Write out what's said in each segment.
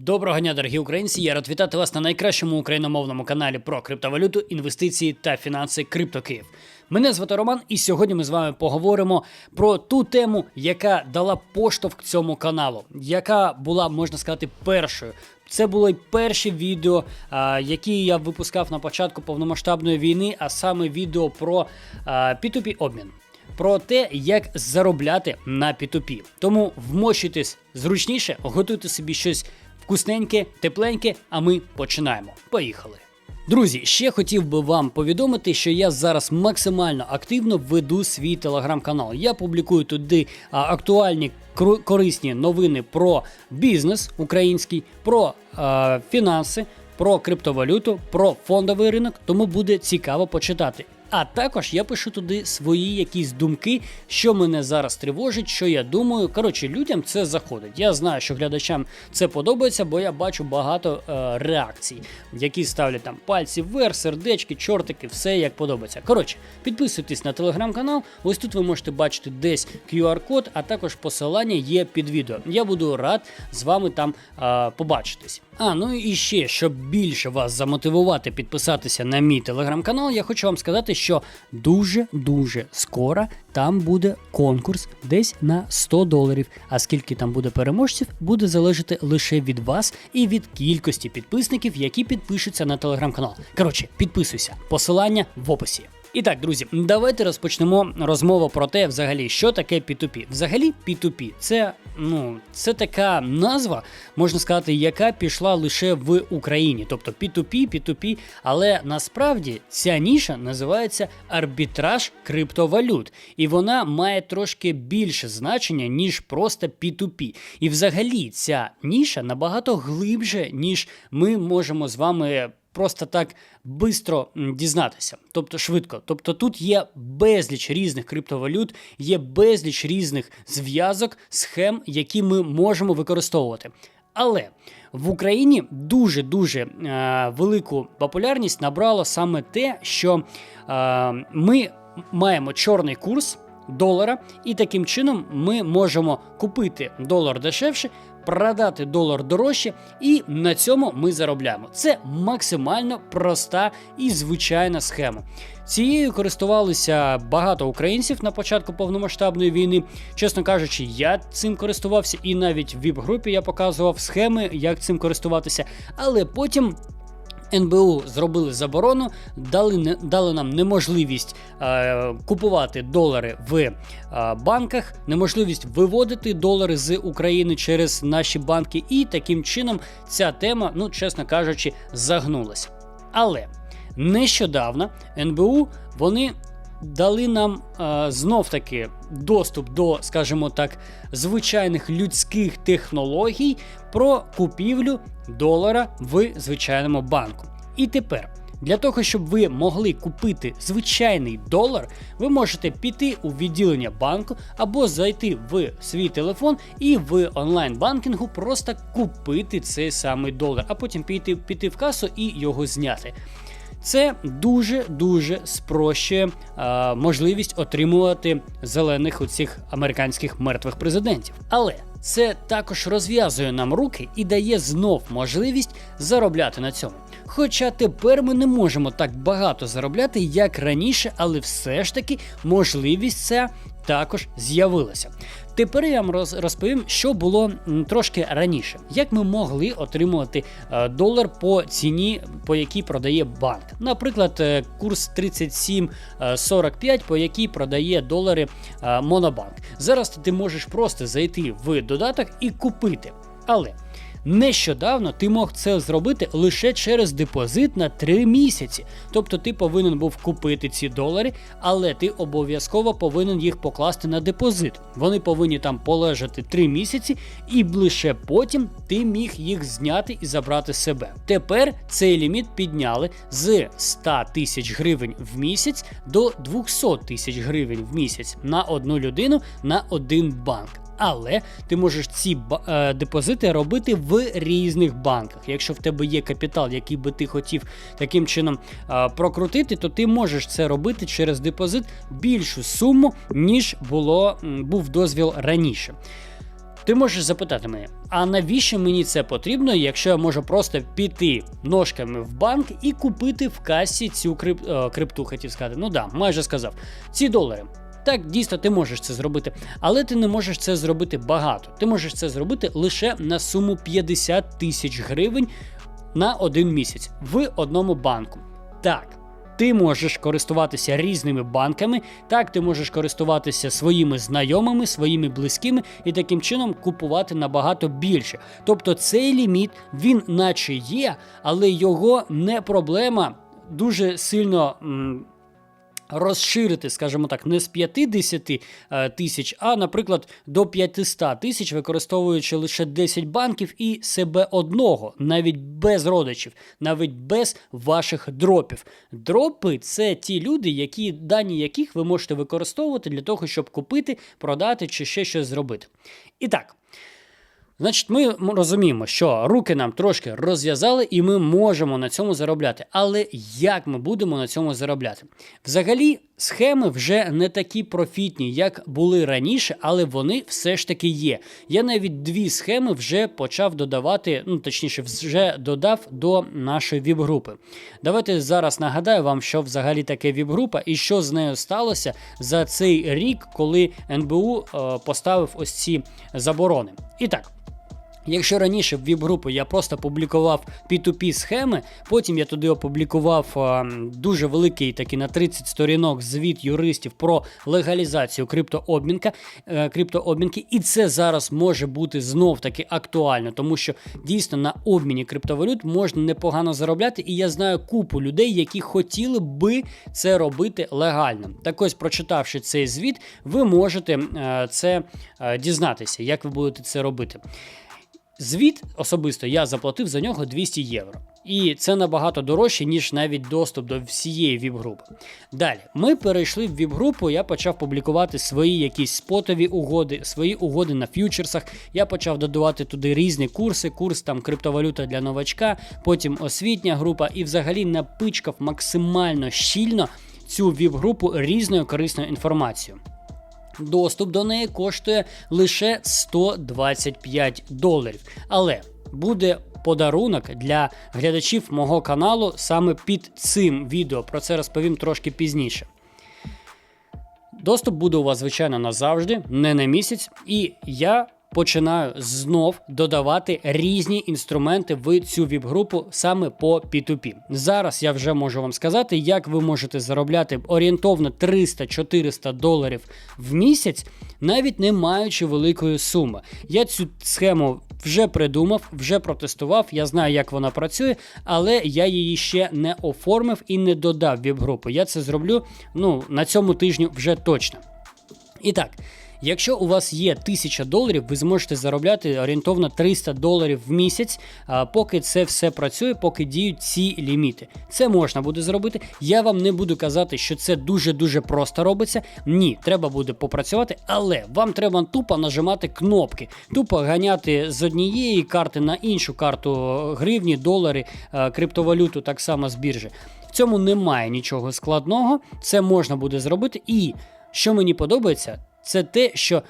Доброго дня, дорогі українці! Я рад вітати вас на найкращому україномовному каналі про криптовалюту, інвестиції та фінанси CryptoKiїв. Мене звати Роман, і сьогодні ми з вами поговоримо про ту тему, яка дала поштовх цьому каналу, яка була, можна сказати, першою. Це були перші відео, які я випускав на початку повномасштабної війни, а саме відео про а, P2P обмін. Про те, як заробляти на P2P. Тому вмощуйтесь зручніше, готуйте собі щось вкусненьке, тепленьке, а ми починаємо. Поїхали! Друзі, ще хотів би вам повідомити, що я зараз максимально активно веду свій телеграм-канал. Я публікую туди актуальні корисні новини про бізнес український, про а, фінанси, про криптовалюту, про фондовий ринок. Тому буде цікаво почитати. А також я пишу туди свої якісь думки, що мене зараз тривожить, що я думаю. Коротше, людям це заходить. Я знаю, що глядачам це подобається, бо я бачу багато е, реакцій, які ставлять там пальці вверх, сердечки, чортики, все як подобається. Коротше, підписуйтесь на телеграм-канал. Ось тут ви можете бачити десь QR-код, а також посилання є під відео. Я буду рад з вами там е, побачитись. А, ну і ще, щоб більше вас замотивувати підписатися на мій телеграм-канал, я хочу вам сказати, що дуже-дуже скоро там буде конкурс десь на 100 доларів. А скільки там буде переможців, буде залежати лише від вас і від кількості підписників, які підпишуться на телеграм-канал. Коротше, підписуйся. Посилання в описі. І так, друзі, давайте розпочнемо розмову про те, взагалі, що таке P2P. Взагалі, P2P – це ну це така назва, можна сказати, яка пішла лише в Україні, тобто P2P, P2P, але насправді ця ніша називається арбітраж криптовалют, і вона має трошки більше значення ніж просто P2P. І взагалі ця ніша набагато глибше, ніж ми можемо з вами просто так бистро дізнатися, тобто швидко. Тобто тут є безліч різних криптовалют, є безліч різних зв'язок, схем, які ми можемо використовувати. Але в Україні дуже дуже е, велику популярність набрало саме те, що е, ми маємо чорний курс долара, і таким чином ми можемо купити долар дешевше, продати долар дорожче, і на цьому ми заробляємо. Це максимально проста і звичайна схема. Цією користувалися багато українців на початку повномасштабної війни. Чесно кажучи, я цим користувався, і навіть в віп-групі я показував схеми, як цим користуватися. Але потім НБУ зробили заборону, дали дали нам неможливість е, купувати долари в е, банках, неможливість виводити долари з України через наші банки, і таким чином ця тема, ну чесно кажучи, загнулася. Але нещодавно НБУ вони дали нам е, знов таки доступ до, скажімо так, звичайних людських технологій про купівлю долара в звичайному банку. І тепер. Для того, щоб ви могли купити звичайний долар, ви можете піти у відділення банку або зайти в свій телефон і в онлайн-банкінгу просто купити цей самий долар, а потім піти, піти в касу і його зняти. Це дуже дуже спрощує е, можливість отримувати зелених у цих американських мертвих президентів. Але це також розв'язує нам руки і дає знов можливість заробляти на цьому. Хоча тепер ми не можемо так багато заробляти, як раніше, але все ж таки можливість ця також з'явилася. Тепер я вам розповім, що було трошки раніше. Як ми могли отримувати е, долар по ціні, по якій продає банк. Наприклад, е, курс 37,45, по якій продає долари е, Монобанк. Зараз ти можеш просто зайти в додаток і купити. Але Нещодавно ти мог це зробити лише через депозит на 3 місяці. Тобто ти повинен був купити ці долари, але ти обов'язково повинен їх покласти на депозит. Вони повинні там полежати 3 місяці, і лише потім ти міг їх зняти і забрати себе. Тепер цей ліміт підняли з 100 тисяч гривень в місяць до 200 тисяч гривень в місяць на одну людину на один банк. Але ти можеш ці е, депозити робити в різних банках. Якщо в тебе є капітал, який би ти хотів таким чином е, прокрутити, то ти можеш це робити через депозит більшу суму, ніж було, був дозвіл раніше. Ти можеш запитати мене, а навіщо мені це потрібно, якщо я можу просто піти ножками в банк і купити в касі цю крип... е, крипту, хотів сказати. Ну да, майже сказав. Ці долари. Так, дійсно, ти можеш це зробити, але ти не можеш це зробити багато. Ти можеш це зробити лише на суму 50 тисяч гривень на один місяць в одному банку. Так. Ти можеш користуватися різними банками, так ти можеш користуватися своїми знайомими, своїми близькими і таким чином купувати набагато більше. Тобто цей ліміт він наче є, але його не проблема дуже сильно. М Розширити, скажімо так, не з 50 е, тисяч, а, наприклад, до 500 тисяч, використовуючи лише 10 банків і себе одного, навіть без родичів, навіть без ваших дропів. Дропи це ті люди, які дані яких ви можете використовувати для того, щоб купити, продати чи ще щось зробити. І так. Значить, ми розуміємо, що руки нам трошки розв'язали, і ми можемо на цьому заробляти. Але як ми будемо на цьому заробляти? Взагалі, схеми вже не такі профітні, як були раніше, але вони все ж таки є. Я навіть дві схеми вже почав додавати, ну точніше, вже додав до нашої віп-групи. Давайте зараз нагадаю вам, що взагалі таке віп-група і що з нею сталося за цей рік, коли НБУ е, поставив ось ці заборони. І так. Якщо раніше в віп-групу я просто публікував P2P схеми, потім я туди опублікував а, дуже великий такий на 30 сторінок звіт юристів про легалізацію криптообмінка, е, криптообмінки, і це зараз може бути знов таки актуально, тому що дійсно на обміні криптовалют можна непогано заробляти, і я знаю купу людей, які хотіли би це робити легально. Так ось, прочитавши цей звіт, ви можете е, це е, дізнатися, як ви будете це робити. Звіт особисто я заплатив за нього 200 євро. І це набагато дорожче, ніж навіть доступ до всієї віп-групи. Далі, ми перейшли в віп-групу, я почав публікувати свої якісь спотові угоди, свої угоди на ф'ючерсах. Я почав додавати туди різні курси, курс там криптовалюта для новачка, потім освітня група, і взагалі напичкав максимально щільно цю віп-групу різною корисною інформацією. Доступ до неї коштує лише 125 доларів. Але буде подарунок для глядачів мого каналу саме під цим відео. Про це розповім трошки пізніше. Доступ буде у вас, звичайно, назавжди, не на місяць, і я починаю знов додавати різні інструменти в цю віп-групу саме по P2P. Зараз я вже можу вам сказати, як ви можете заробляти орієнтовно 300-400 доларів в місяць, навіть не маючи великої суми. Я цю схему вже придумав, вже протестував. Я знаю, як вона працює, але я її ще не оформив і не додав віп-групу. Я це зроблю ну, на цьому тижні вже точно. І так. Якщо у вас є 1000 доларів, ви зможете заробляти орієнтовно 300 доларів в місяць, поки це все працює, поки діють ці ліміти. Це можна буде зробити. Я вам не буду казати, що це дуже-дуже просто робиться. Ні, треба буде попрацювати, але вам треба тупо нажимати кнопки, тупо ганяти з однієї карти на іншу карту гривні, долари, криптовалюту, так само з біржі. В цьому немає нічого складного, це можна буде зробити. І що мені подобається, це те, що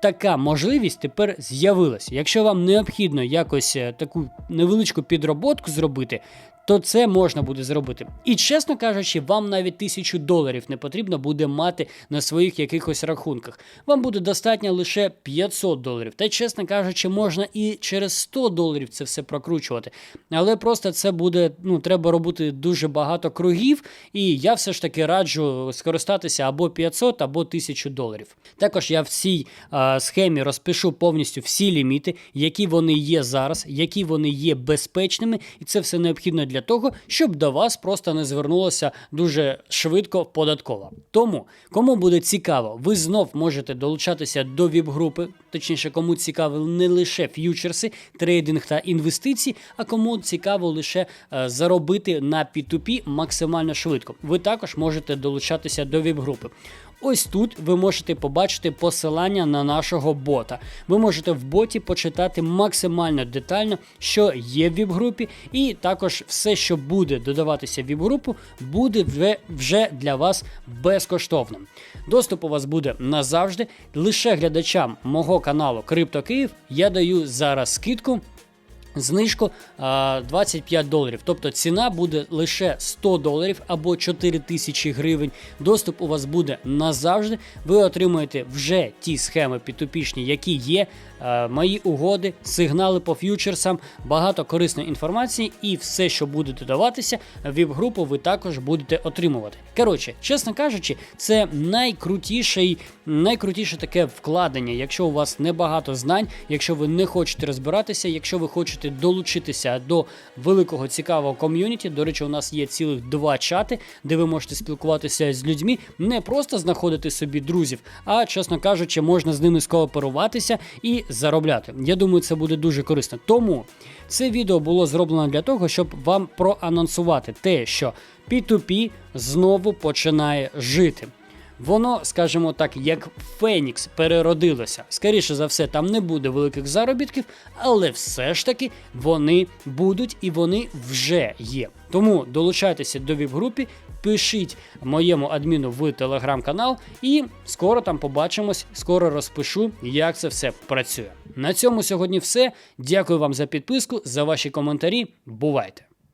така можливість тепер з'явилася. Якщо вам необхідно якось е, таку невеличку підроботку зробити, то це можна буде зробити. І чесно кажучи, вам навіть тисячу доларів не потрібно буде мати на своїх якихось рахунках. Вам буде достатньо лише 500 доларів. Та, чесно кажучи, можна і через 100 доларів це все прокручувати. Але просто це буде, ну, треба робити дуже багато кругів, і я все ж таки раджу скористатися або 500, або 1000 доларів. Також я в цій а, схемі розпишу повністю всі ліміти, які вони є зараз, які вони є безпечними, і це все необхідно для для того, щоб до вас просто не звернулося дуже швидко податкова. Тому, кому буде цікаво, ви знов можете долучатися до ВІП-групи, точніше, кому цікаво не лише ф'ючерси, трейдинг та інвестиції, а кому цікаво лише е, заробити на P2P максимально швидко. Ви також можете долучатися до ВІП-групи. Ось тут ви можете побачити посилання на нашого бота. Ви можете в боті почитати максимально детально, що є в віп-групі, і також все, що буде додаватися в віп-групу, буде вже, для вас безкоштовним. Доступ у вас буде назавжди. Лише глядачам мого каналу Крипто Київ я даю зараз скидку. Знижку а, 25 доларів. Тобто ціна буде лише 100 доларів або 4 тисячі гривень. Доступ у вас буде назавжди. Ви отримуєте вже ті схеми підтопічні, які є. А, Мої угоди, сигнали по ф'ючерсам, багато корисної інформації, і все, що буде додаватися, віп-групу ви також будете отримувати. Коротше, чесно кажучи, це найкрутіший, найкрутіше таке вкладення, якщо у вас небагато знань, якщо ви не хочете розбиратися, якщо ви хочете долучитися до великого цікавого ком'юніті. До речі, у нас є цілих два чати, де ви можете спілкуватися з людьми, не просто знаходити собі друзів, а чесно кажучи, можна з ними скооперуватися і заробляти. Я думаю, це буде дуже корисно. Тому це відео було зроблено для того, щоб вам проанонсувати те, що P2P знову починає жити. Воно, скажімо так, як Фенікс переродилося. Скоріше за все, там не буде великих заробітків, але все ж таки вони будуть і вони вже є. Тому долучайтеся до віп-групі, пишіть моєму адміну в телеграм-канал, і скоро там побачимось, скоро розпишу, як це все працює. На цьому сьогодні все. Дякую вам за підписку, за ваші коментарі. Бувайте!